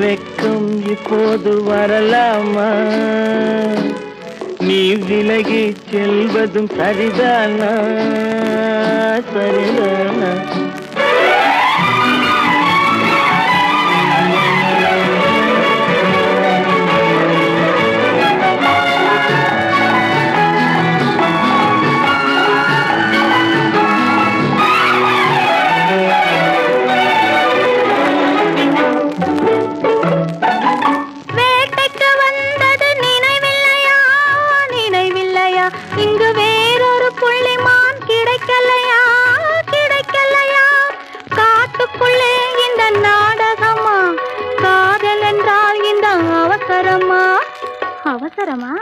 வெக்கம் இப்போது வரலாமா? நீ விலகி செல்வதும் சரிதானா? சரிதானா? அவசரமா?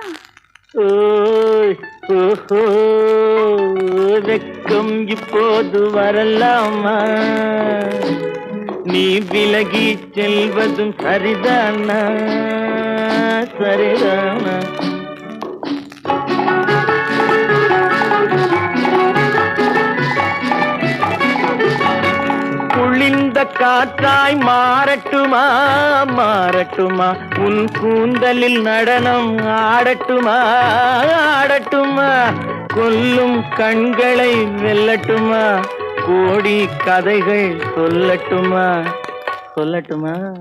வெக்கம் இப்போது வரலாமா? நீ விலகி செல்வதும் சரிதானா? சரிதானா? காற்றாய் மாறட்டுமா? மாறட்டுமா? உன் கூந்தலில் நடனம் ஆடட்டுமா? ஆடட்டுமா? கொல்லும் கண்களை வெல்லட்டுமா? கோடி கதைகள் சொல்லட்டுமா? சொல்லட்டுமா?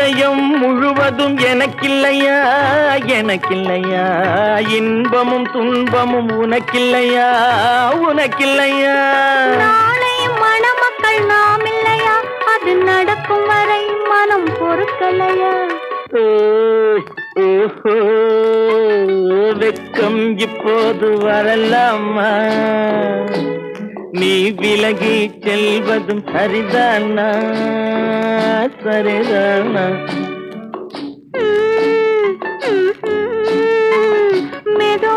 இதயம் முழுவதும் எனக்கில்லையா? எனக்கில்லையா? இன்பமும் துன்பமும் உனக்கில்லையா? உனக்கில்லையா? நாளை மணமக்கள் நாம் இல்லையா? அது நடக்கும் வரை மனம் பொறுக்கலையா? வெட்கம் இப்போது வரலாமா? நீ விலகி செல்வதும் சரிதானா? సరే మేదో